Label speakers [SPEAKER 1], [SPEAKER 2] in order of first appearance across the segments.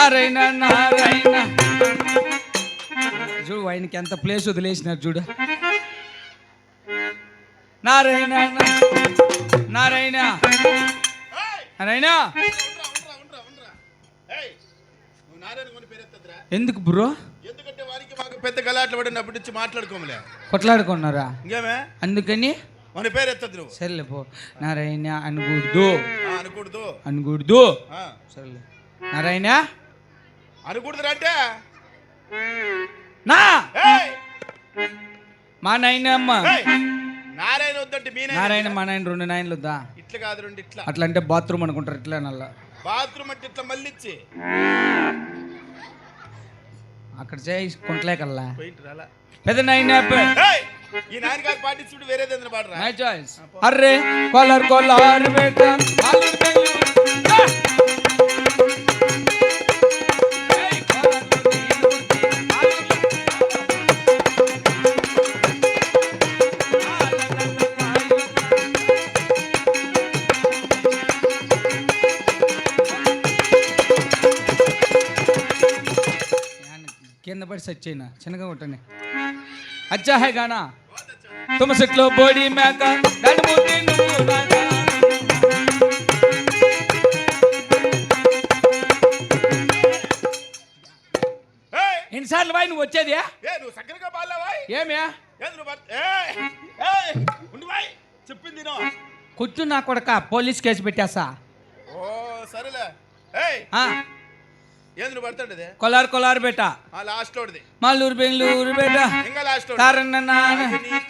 [SPEAKER 1] నారాయణ నారాయణ. చూడు ఆయనకి ఎంత ప్లేస్ వదిలేసినారు చూడు. నారాయణ నారాయణ. నారాయణ. ఎందుకు బ్రో?
[SPEAKER 2] ఎందుకంటే వారికి మాకు పెద్ద గలాట్లు పడినప్పటి నుంచి మాట్లాడుకోమలే.
[SPEAKER 1] కొట్లాడుకున్నారా?
[SPEAKER 2] ఇంకేమే?
[SPEAKER 1] అందుకని?
[SPEAKER 2] మన పేరు ఎత్తద్దు నువ్వు.
[SPEAKER 1] సర్లే పో. నారాయణ అనకూడదు.
[SPEAKER 2] అనకూడదు.
[SPEAKER 1] అనకూడదు. సర్లే. నారాయణ?
[SPEAKER 2] అనకూడదురా అంటే.
[SPEAKER 1] నా! మా నాయనమ్మ!
[SPEAKER 2] నారాయణ వద్దంటే మీ
[SPEAKER 1] నారాయణ మా నాయన రెండు నాయనలు వద్దా?
[SPEAKER 2] ఇట్లా కాదు రెండు ఇట్లా.
[SPEAKER 1] అట్లా అంటే బాత్రూమ్ అనుకుంటారు ఇట్లా నల్ల.
[SPEAKER 2] బాత్రూమ్ అంటే ఇట్లా మళ్ళిచ్చి.
[SPEAKER 1] అక్కడ చేయి కొంటలేకల్లా. పెద్ద నాయన!
[SPEAKER 2] ఈ నాన్నగారు పాటించుడు వేరేది పాడరా.
[SPEAKER 1] మై చాయిస్ అర్రే కొలర్ కొలర్ బేట ఒకసారి సెట్ చిన్నగా కొట్టండి. అచ్చా హే గానా. తుమ్మ సెట్లో బోడి మేక నడుమూతి నువ్వు
[SPEAKER 2] రాగా
[SPEAKER 1] ఎన్నిసార్లు వాయి నువ్వు వచ్చేది?
[SPEAKER 2] నువ్వు సక్కరగా బాలేవాయ్ ఏమే? చెప్పింది
[SPEAKER 1] కొట్టు నా కొడక పోలీస్ కేసు పెట్టేసా
[SPEAKER 2] ఓ సరేలే.
[SPEAKER 1] కొలార్ కొలార్ బేట.
[SPEAKER 2] లాస్ట్
[SPEAKER 1] మల్లూరు బెంగళూరు బేట.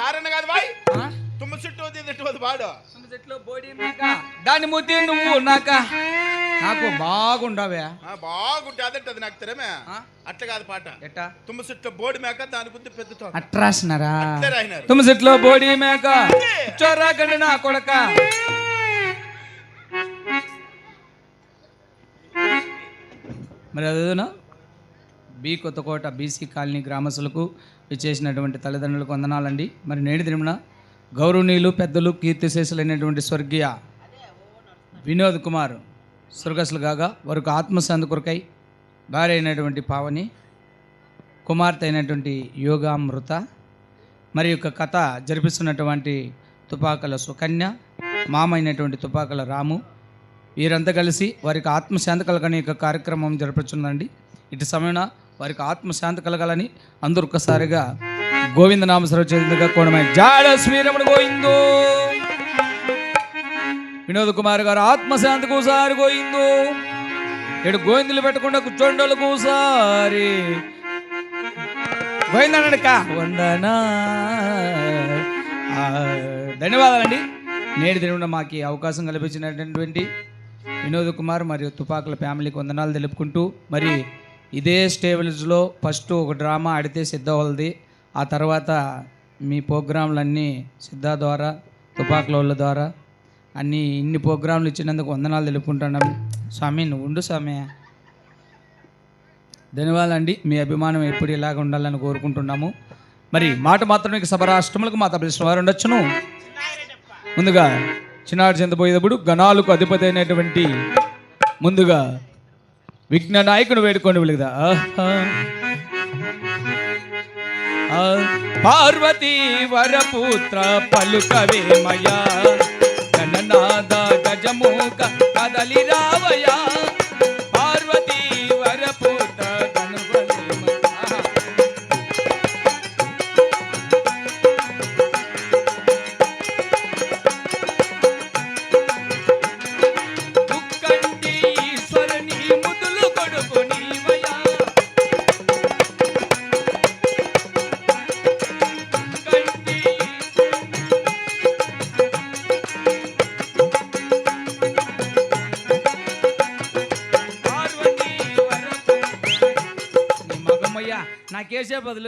[SPEAKER 1] తారన్న
[SPEAKER 2] కాదు బాయ్.
[SPEAKER 1] దాని ముద్ది నువ్వు నాక. నాకు బాగుండవే.
[SPEAKER 2] బాగుంటే అది నాకు తెరమే. అట్లా కాదు పాట.
[SPEAKER 1] ఎట్టా?
[SPEAKER 2] తుమ్మ చుట్టూ బోడి మేక దాని గురించి పెద్ద
[SPEAKER 1] అట్రాసినారా? తుమ్మ చెట్లో బోడి మేక. చొరాకండి నా కొడక. మరి అదేనా బి కొత్తకోట బీసీ కాలనీ గ్రామస్తులకు విచ్చేసినటువంటి తల్లిదండ్రులకు వందనాలండి. మరి నేటి దినమున గౌరవనీయులు పెద్దలు కీర్తిశేషులైనటువంటి స్వర్గీయ వినోద్ కుమార్ స్వర్గస్సులు కాగా వారికి ఆత్మశాంతి కొరకై భార్య అయినటువంటి పావని కుమార్తె అయినటువంటి యోగామృత మరి యొక్క కథ జరిపిస్తున్నటువంటి తుపాకల సుకన్య మామ అయినటువంటి తుపాకల రాము వీరంతా కలిసి వారికి ఆత్మశాంతి కలగని యొక్క కార్యక్రమం జరపచుందండి ఇటు సమయన వారికి ఆత్మశాంతి కలగాలని అందరు ఒక్కసారిగా గోవింద నామసరావు సరచేందుగా కోణమై జాడ శ్రీరమణ గోయిందో వినోద్ కుమార్ గారు ఆత్మశాంతికి ఒకసారి గోయిందో ఇటు గోవిందులు పెట్టకుండా కూర్చోండోళ్ళకు ఒకసారి గోవిందనక వందనా. ధన్యవాదాలండి. నేటి దిన మాకు అవకాశం కల్పించినటువంటి వినోద్ కుమార్ మరియు తుపాకుల ఫ్యామిలీకి వందనాలు తెలుపుకుంటూ మరి ఇదే స్టేబుల్స్లో ఫస్ట్ ఒక డ్రామా ఆడితే సిద్ధ వాళ్ళది ఆ తర్వాత మీ ప్రోగ్రాంలన్నీ సిద్ధ ద్వారా తుపాకుల వాళ్ళ ద్వారా అన్ని ఇన్ని ప్రోగ్రాంలు ఇచ్చినందుకు వందనాలు తెలుపుకుంటున్నాం. స్వామి నువ్వు ఉండు స్వామి. ధన్యవాదాలండి. మీ అభిమానం ఎప్పుడు ఇలాగ ఉండాలని కోరుకుంటున్నాము. మరి మాట మాత్రమే సభ రాష్ట్రములకు మా తప్ప వారు ఉండొచ్చును. ముందుగా చిన్నాడు చెందబోయేటప్పుడు గణాలకు అధిపతి అయినటువంటి ముందుగా విఘ్న నాయకుడు వేడుకోండి వెలుగుదా పార్వతీ వరపుత్ర పలుకవేమయా గణనాద గజముఖ కదలి రావయ. నాకేసే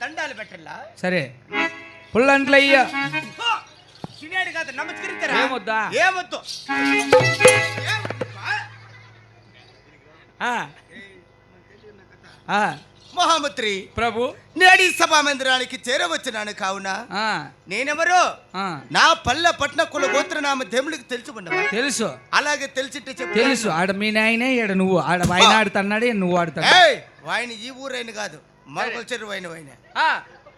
[SPEAKER 3] దండాలు పెట్టల్లా
[SPEAKER 1] సరే. పుల్లంట్లయ్య.
[SPEAKER 3] తినేడు కాదు నమస్కరించరా?
[SPEAKER 2] ఏమొద్దా?
[SPEAKER 3] ఏమొద్దు? మహామంత్రి
[SPEAKER 2] ప్రభు.
[SPEAKER 3] నేడి సభా మందిరానికి చేరవచ్చున్నాను కావున
[SPEAKER 1] ఆ,
[SPEAKER 3] నేనెవరో? నా పల్లె పట్న కుల గోత్రనామ దేవుడికి తెలిసి ఉండవా
[SPEAKER 1] తెలుసు.
[SPEAKER 3] అలాగే తెలిసిట్టే చెప్పు.
[SPEAKER 1] తెలుసు. ఆడ మీ నాయనే ఈడ నువ్వు. ఆడ ఆయన ఆడుతున్నాడు నువ్వు ఆడుతాడు
[SPEAKER 3] ఏయ్ వాయన ఈ ఊరైన కాదు. మరొక చెరువు అయిన వాయన
[SPEAKER 2] ఆ,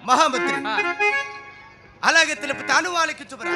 [SPEAKER 3] మహామంత్రి
[SPEAKER 2] ఆ.
[SPEAKER 3] అలాగే తెలుపుతాను వాళ్ళకి చుబరా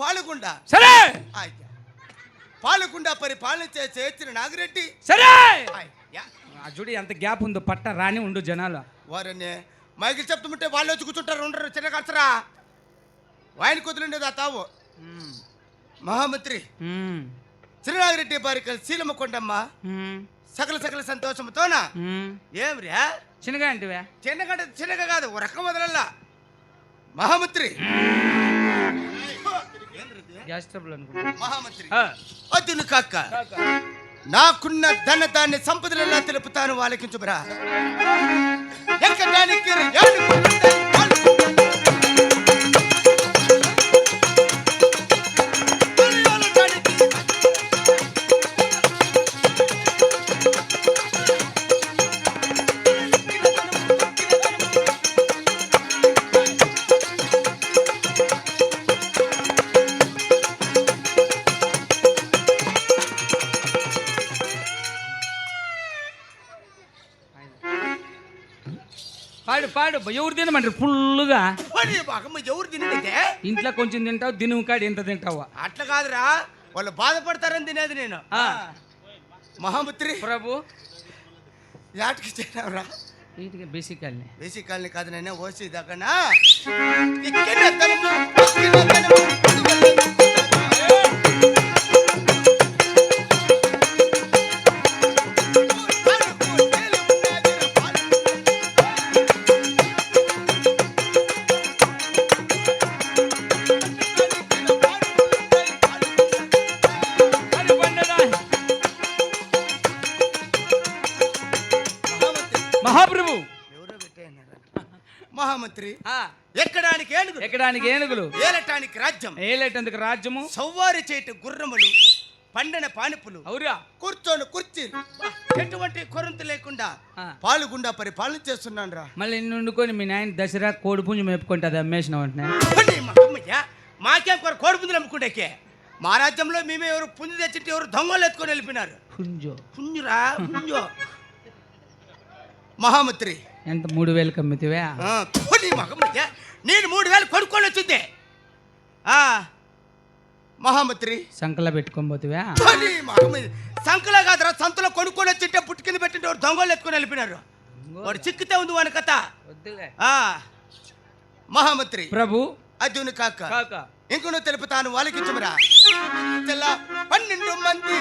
[SPEAKER 3] పాలగుండ
[SPEAKER 2] సరే!
[SPEAKER 3] పాలగుండ పరిపాలన చేసే ఇచ్చిన నాగిరెడ్డి.
[SPEAKER 2] సరే!
[SPEAKER 1] చూడు ఎంత గ్యాప్ ఉందో పట్ట రాని ఉండు జనాలు.
[SPEAKER 3] వారనే మైకి చెప్తుంటే వాళ్ళు వచ్చి కూర్చుంటారు ఉండరు చిన్న కలసరా? వాయన కుదిరిండేది ఆ తావు. మహామంత్రి.
[SPEAKER 1] ఉమ్,
[SPEAKER 3] చిన్ననాగిరెడ్డి బారికల్ శీలమ్మ కొండమ్మ సకల సకల సంతోషముతోన?
[SPEAKER 1] ఉమ్.
[SPEAKER 3] ఏమిరా?
[SPEAKER 1] చిన్నగా అంటివే?
[SPEAKER 3] చిన్నగంట చిన్నగా కాదు ఓ రకం వదలల్లా మహామంత్రి.
[SPEAKER 1] గ్యాస్ ట్రబుల్
[SPEAKER 3] అదును కాక. నాకున్న ధన దాన్ని సంపదలెల్లా తెలుపుతాను వాళ్ళకించుబరా ఎక్కడానికి
[SPEAKER 1] పాడు ఎవరు తినమంటారు? ఫుల్గా
[SPEAKER 3] ఎవరు తినేదే
[SPEAKER 1] ఇంట్లో కొంచెం తింటావు దినుము కాడ ఎంత తింటావా?
[SPEAKER 3] అట్లా కాదురా. వాళ్ళు బాధపడతారని తినేది నేను. మహామంత్రి.
[SPEAKER 1] ప్రభు.
[SPEAKER 3] యాటికి చేరావురా?
[SPEAKER 1] వీటికి
[SPEAKER 3] కాలనీ కాదు నేను ఓసి దగ్గనా రాజ్యం.
[SPEAKER 1] ఏలేటందుకు రాజ్యము?
[SPEAKER 3] సవ్వారి చేటి గుర్రములు పండిన పానిపులు
[SPEAKER 1] అవురా.
[SPEAKER 3] కూర్చొని కుర్చీలు. ఎటువంటి కొరంత లేకుండా. పాలుగుండా పరిపాలన చేస్తున్నాను రా.
[SPEAKER 1] మళ్ళీ నిన్ను వండుకొని మీ నాయన దసరా కోడి పుంజు మేపుకుంటుంది అమ్మేసిన వెంటనే
[SPEAKER 3] మాకేం కొర కోడి పుంజులు అమ్ముకుంటేకే మా రాజ్యంలో మేమే ఎవరు పుంజు తెచ్చింటే ఎవరు దొంగలు ఎత్తుకొని వెళ్ళిపోయినారు.
[SPEAKER 1] పుంజు.
[SPEAKER 3] పుంజురా పుంజు. మహామంత్రి.
[SPEAKER 1] ఎంత మూడు వేలు కమ్మితివే?
[SPEAKER 3] నేను మూడు వేలు కొనుక్కొని వచ్చింది. మహామంత్రి
[SPEAKER 1] సంకలో
[SPEAKER 3] మగమ్మయ్య సంకలో కాదురా సంతలో కొనుక్కొని వచ్చింటే పుట్టి కింద పెట్టింటే ఎవరు దొంగలు ఎత్తుకొని వెళ్ళిపోయినారు. వాడు చిక్కితే ఉంది వాని కథ. మహామంత్రి
[SPEAKER 1] ప్రభు.
[SPEAKER 3] అర్జును కాక. ఇంకొను తెలుపుతాను వాళ్ళకి తెల్ల పన్నెండు మంది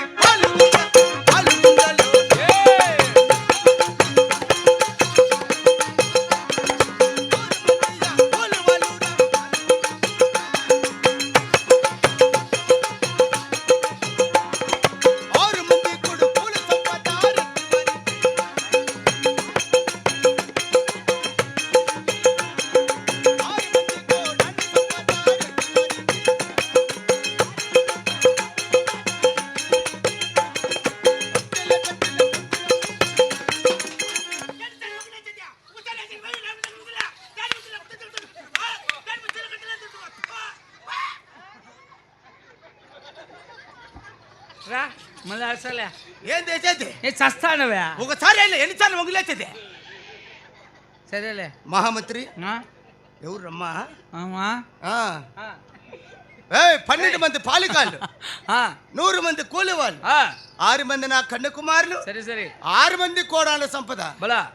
[SPEAKER 3] ఏ
[SPEAKER 1] చస్తానవే.
[SPEAKER 3] ఒకసారి వెళ్ళి ఎన్నిసార్లు వంగులేసేది
[SPEAKER 1] సరేలే.
[SPEAKER 3] మహామంత్రి.
[SPEAKER 1] ఆ.
[SPEAKER 3] ఏయ్, పన్నెండు మంది పాలికాళ్ళు
[SPEAKER 1] ఆ.
[SPEAKER 3] నూరు మంది కూలి వాళ్ళు
[SPEAKER 1] ఆ.
[SPEAKER 3] ఆరు మంది నా కన్యాకుమారులు
[SPEAKER 1] సరే సరే.
[SPEAKER 3] ఆరు మంది కోడాల సంపద.
[SPEAKER 1] బలా.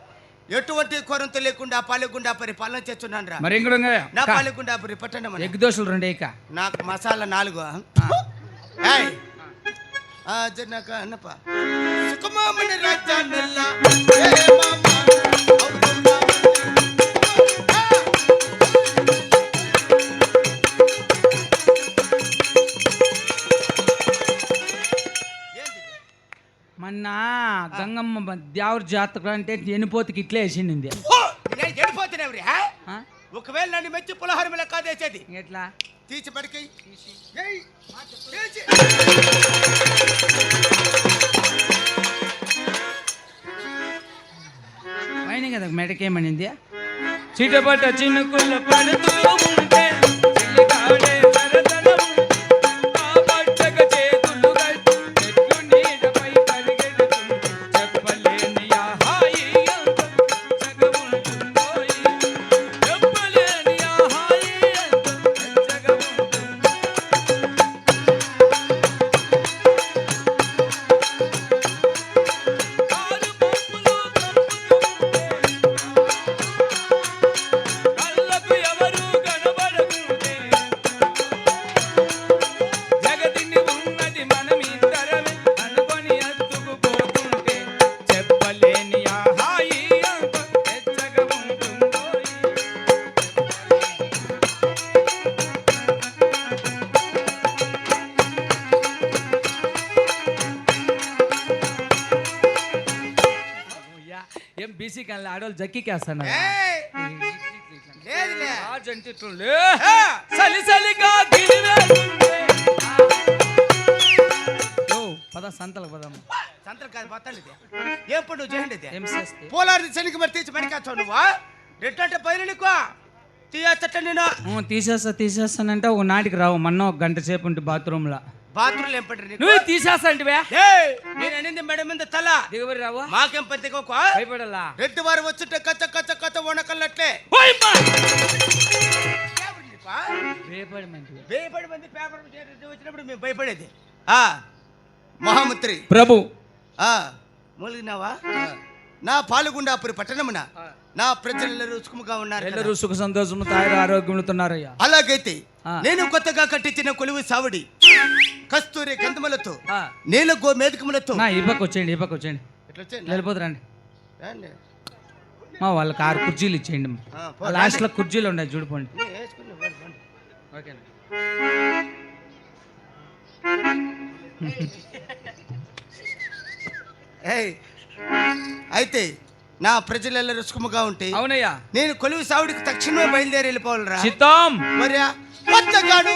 [SPEAKER 3] ఎటువంటి కొరంత లేకుండా పాలెగుండా పరిపాలన చేస్తున్నాను రా
[SPEAKER 1] మరి?
[SPEAKER 3] నా
[SPEAKER 1] కా.
[SPEAKER 3] పాలెగుండా పరి పట్టణం
[SPEAKER 1] ఎగ్ దోశలు రెండు ఇక.
[SPEAKER 3] నాకు మసాలా నాలుగు. జనక అన్నప
[SPEAKER 1] మొన్న గంగమ్మ దేవర జాతర అంటే ఎనిపోతుకి ఇట్లే
[SPEAKER 3] రే
[SPEAKER 1] ఆ?
[SPEAKER 3] ఒకవేళ నన్ను మెచ్చి పులహారం లెక్క చేసేది
[SPEAKER 1] ఎట్లా?
[SPEAKER 3] తీసి పడికి. తీసి.
[SPEAKER 1] పైన కదా మెడకేమనింది? చిటపట చినుకుల పడుతూ ఆడవాళ్ళు జక్కికేస్తాను చలి చలిగా గిలివేస్తుండే. ఓ, పద సంతలకు పదమ్మ
[SPEAKER 3] సంతలు కాదు మొత్తం ఇది ఎప్పుడు నువ్వు చేయండి ఇది
[SPEAKER 1] ఏం చేస్తే
[SPEAKER 3] పోలారి శనికి మరి తీసి పనికొచ్చావు నువ్వు రెట్టంటే పైన నీకు తీయచ్చట నేను
[SPEAKER 1] ఊ, తీసేస్తా తీసేస్తానంటే ఒక నాటికి రావు మొన్న ఒక గంట సేపు ఉంటే బాత్రూమ్లో
[SPEAKER 3] బాత్రూమ్ నీకు?
[SPEAKER 1] నువ్వు తీసేస్తా అంటే
[SPEAKER 3] ఏయ్, నేను అనింది మెడ మీద తల.
[SPEAKER 1] దిగుబడి రావా?
[SPEAKER 3] మాకేం పని దిగోకు
[SPEAKER 1] భయపడాలా?
[SPEAKER 3] రెడ్డి వారు వచ్చుంటే కచ్చ కచ్చ కచ్చ వణకల్లట్లే
[SPEAKER 1] ఓయమ్మా!
[SPEAKER 3] ఏమిటి నీకు?
[SPEAKER 1] భయపడి మంచిది.
[SPEAKER 3] భయపడి మంది పేపర్ వచ్చినప్పుడు మేము భయపడేది. ఆ మహామంత్రి.
[SPEAKER 1] ప్రభు.
[SPEAKER 3] ఆ మూలిగినావా? నా పాలుగుండాపురి పట్టణమున నా ప్రజలందరూ సుఖముగా ఉన్నారు.
[SPEAKER 1] ఎల్లరూ సుఖ సంతోషము తాయారు ఆరోగ్యములుతున్నారయ్యా
[SPEAKER 3] అలాగైతే. నేను కొత్తగా కట్టించిన కొలువు సావుడి. కస్తూరి గంధములతో నీల గో మేధకములతో.
[SPEAKER 1] నా ఈ పక్క వచ్చేయండి ఈ పక్క వచ్చేయండి? వెళ్ళిపోతురండి
[SPEAKER 3] రండి.
[SPEAKER 1] మా వాళ్ళకి ఆరు కుర్చీలు ఇచ్చేయండి. లాస్ట్లో కుర్చీలు ఉన్నాయి చూడిపోండి. ఓకేనా
[SPEAKER 3] అయితే నా ప్రజలెల్లరూ సుఖముగా ఉంటే
[SPEAKER 1] అవునయ్యా.
[SPEAKER 3] నేను కొలువు సావుడికి తక్షణమే బయలుదేరి వెళ్ళిపోవాలరా.
[SPEAKER 1] చిత్తం!
[SPEAKER 3] మరి కొత్తగాను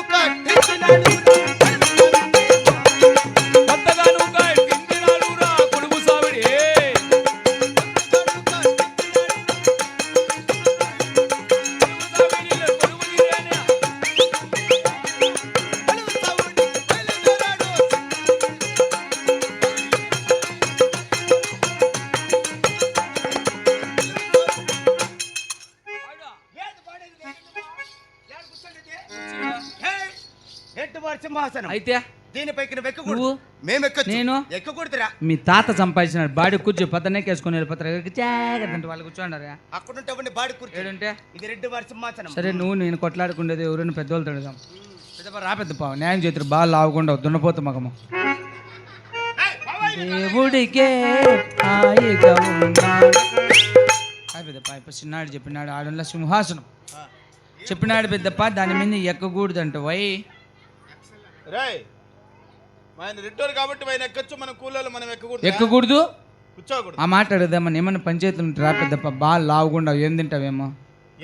[SPEAKER 3] సింహాసనం?
[SPEAKER 1] అయితే?
[SPEAKER 3] దీనిపైకి నువ్వు ఎక్కకూడదు
[SPEAKER 1] నువ్వు?
[SPEAKER 3] మేము ఎక్కచ్చు
[SPEAKER 1] నేను?
[SPEAKER 3] ఎక్కకూడదురా
[SPEAKER 1] మీ తాత సంపాదించినాడు. బాడీ కూర్చో జాగ్రత్త వాళ్ళు కూర్చోండారా
[SPEAKER 3] బాడి కూర్చో.
[SPEAKER 1] ఏడుంటే?
[SPEAKER 3] ఇది రెడ్డి వారి సింహాసనం.
[SPEAKER 1] సరే నువ్వు నేను కొట్లాడుకుండేది ఎవరైనా? పెద్దవాళ్ళు తడుదాం పెద్దపా రా పెద్దపా న్యాయం చేతురు బాగా లావకుండా దున్నపోతు మగము.
[SPEAKER 3] ఏయ్, బాబాయ్,
[SPEAKER 1] దేవుడికే హాయిగా ఉన్నా. హాయ్ పెద్దప్ప ఇప్పుడు చిన్నాడు చెప్పినాడు ఆడంలో సింహాసనం. చెప్పినాడు పెద్దప్ప దాని మీద ఎక్కకూడదంట వై?
[SPEAKER 2] రేయ్ ఆయన కాబట్టి ఆయన ఎక్కచ్చు మన కూలీలు మనం ఎక్కకూడదు?
[SPEAKER 1] ఎక్కకూడదు?
[SPEAKER 2] కూర్చోకూడదు.
[SPEAKER 1] ఆ మాట అడుగుదామని ఏమన్నా పంచాయతీలు ఉంటే రా పెద్దప్ప? బాగా లావుకుండా ఏం తింటావేమో?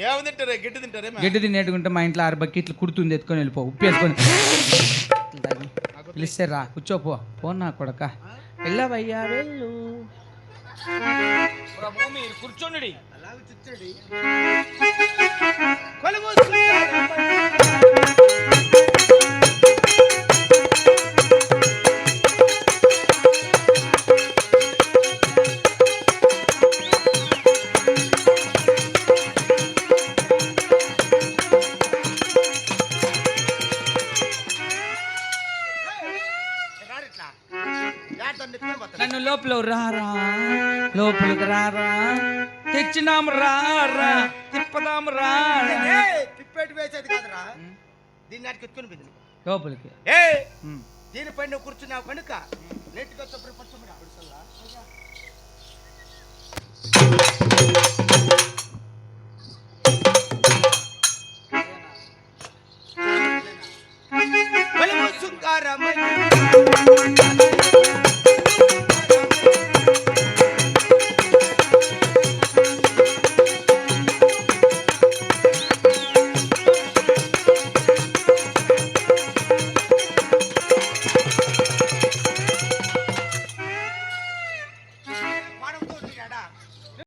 [SPEAKER 2] ఏమి తింటారే గడ్డి తింటారే
[SPEAKER 1] గడ్డి మా ఇంట్లో ఆరు బకెట్లు కుడుతుంది ఎత్తుకొని వెళ్ళిపో ఉప్పు వేసుకొని పిలిస్తే రా కూర్చోపో పో. నా కొడక. వెళ్ళవయ్యా వెళ్ళు. కూర్చోండి.
[SPEAKER 3] అలాగే